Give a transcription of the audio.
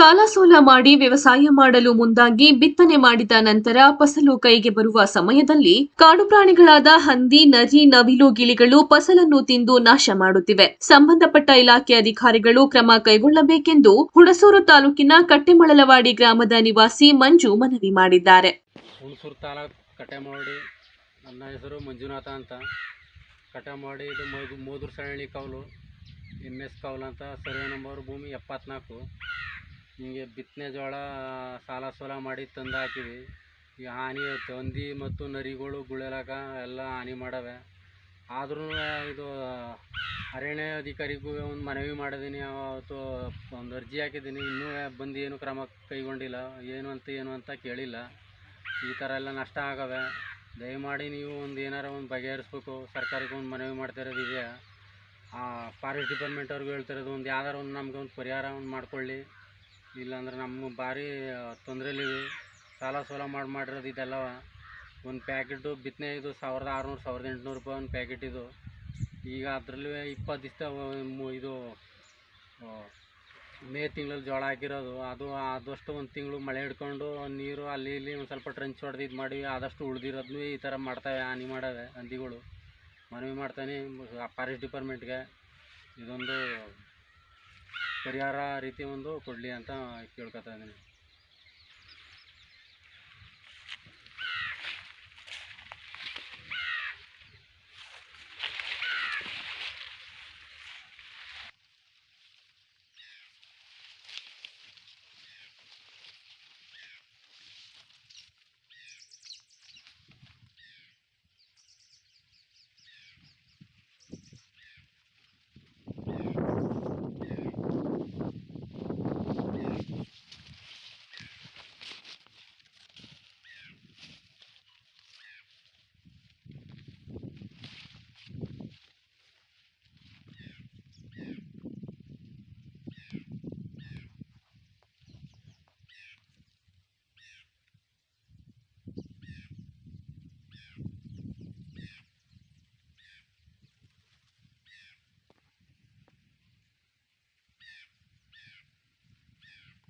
ಸಾಲ ಸೋಲ ಮಾಡಿ ವ್ಯವಸಾಯ ಮಾಡಲು ಮುಂದಾಗಿ ಬಿತ್ತನೆ ಮಾಡಿದ ನಂತರ ಫಸಲು ಕೈಗೆ ಬರುವ ಸಮಯದಲ್ಲಿ ಕಾಡು ಪ್ರಾಣಿಗಳಾದ ಹಂದಿ ನರಿ ನವಿಲು ಗಿಳಿಗಳು ಫಸಲನ್ನು ತಿಂದು ನಾಶ ಮಾಡುತ್ತಿವೆ. ಸಂಬಂಧಪಟ್ಟ ಇಲಾಖೆ ಅಧಿಕಾರಿಗಳು ಕ್ರಮ ಕೈಗೊಳ್ಳಬೇಕೆಂದು ಹುಣಸೂರು ತಾಲೂಕಿನ ಕಟ್ಟೆಮಳಲವಾಡಿ ಗ್ರಾಮದ ನಿವಾಸಿ ಮಂಜು ಮನವಿ ಮಾಡಿದ್ದಾರೆ. ಹುಣಸೂರು ನನ್ನ ಹೆಸರು ಮಂಜುನಾಥ ಅಂತ. ಎಸ್ ಕೌಲ್ ಅಂತ. ಸರ್ವೆ ನಂಬರ್ ಭೂಮಿ ಎಪ್ಪತ್ನಾಲ್ಕು. ಹಿಂಗೆ ಬಿತ್ತನೆ ಜೋಳ, ಸಾಲ ಸೂಲ ಮಾಡಿ ತಂದು ಹಾಕಿವಿ ಈ ಹಾನಿ ಹಂದಿ ಮತ್ತು ನರಿಗಳು ಗುಳೆಲಾಗ ಎಲ್ಲ ಹಾನಿ ಮಾಡವೆ. ಆದ್ರೂ ಇದು ಅರಣ್ಯ ಅಧಿಕಾರಿಗೂ ಒಂದು ಮನವಿ ಮಾಡಿದ್ದೀನಿ ಅವತ್ತು ಒಂದು ಅರ್ಜಿ ಹಾಕಿದ್ದೀನಿ ಇನ್ನೂ ಬಂದು ಏನು ಕ್ರಮ ಕೈಗೊಂಡಿಲ್ಲ. ಏನು ಅಂತ ಏನು ಅಂತ ಕೇಳಿಲ್ಲ. ಈ ಥರ ಎಲ್ಲ ನಷ್ಟ ಆಗವೆ. ದಯಮಾಡಿ ನೀವು ಒಂದು ಏನಾರ ಒಂದು ಬಗೆಹರಿಸ್ಬೇಕು. ಸರ್ಕಾರಕ್ಕೆ ಒಂದು ಮನವಿ ಮಾಡ್ತಾ ಇರೋದು ಇದೆಯಾ? ಫಾರೆಸ್ಟ್ ಡಿಪಾರ್ಟ್ಮೆಂಟ್ ಅವ್ರಿಗೂ ಹೇಳ್ತಿರೋದು ಒಂದು ಯಾವ್ದಾರು ಒಂದು ನಮ್ಗೆ ಒಂದು ಪರಿಹಾರ ಒಂದು ಮಾಡ್ಕೊಳ್ಳಿ. ಇಲ್ಲಾಂದ್ರೆ ನಮ್ಮ ಭಾರಿ ತೊಂದರೆಲಿವಿ ಸಾಲ ಸೋಲ ಮಾಡಿ ಮಾಡಿರೋದು ಇದೆಲ್ಲ ಒಂದು ಪ್ಯಾಕೆಟು, ಬಿತ್ತನೆ ಇದು ಸಾವಿರದ ಆರುನೂರು, ಸಾವಿರದ ಎಂಟುನೂರು ರೂಪಾಯಿ ಒಂದು ಪ್ಯಾಕೆಟ್ ಇದು. ಈಗ ಅದರಲ್ಲಿ ಇಪ್ಪತ್ತು ದಿವಸ ಇದು ಮೇ ತಿಂಗಳಲ್ಲಿ ಜೋಳ ಹಾಕಿರೋದು. ಅದು, ಆದಷ್ಟು ಒಂದು ತಿಂಗಳು ಮಳೆ ಹಿಡ್ಕೊಂಡು, ನೀರು ಅಲ್ಲಿ ಇಲ್ಲಿ ಒಂದು ಸ್ವಲ್ಪ ಟ್ರೆಂಚ್ ಹೊಡೆದು ಇದು ಮಾಡಿ, ಆದಷ್ಟು ಉಳ್ದಿರೋದನ್ನು ಈ ಥರ ಮಾಡ್ತವೆ, ಹಾನಿ ಮಾಡವೆ ಹಂದಿಗಳು. ಮನವಿ ಮಾಡ್ತಾನೆ ಫಾರೆಸ್ಟ್ ಡಿಪಾರ್ಟ್ಮೆಂಟ್ಗೆ ಇದೊಂದು ಪರಿಹಾರ ರೀತಿ ಒಂದು ಕೊಡಲಿ ಅಂತ ಕೇಳ್ಕೊತಾ ಇದ್ದೀನಿ.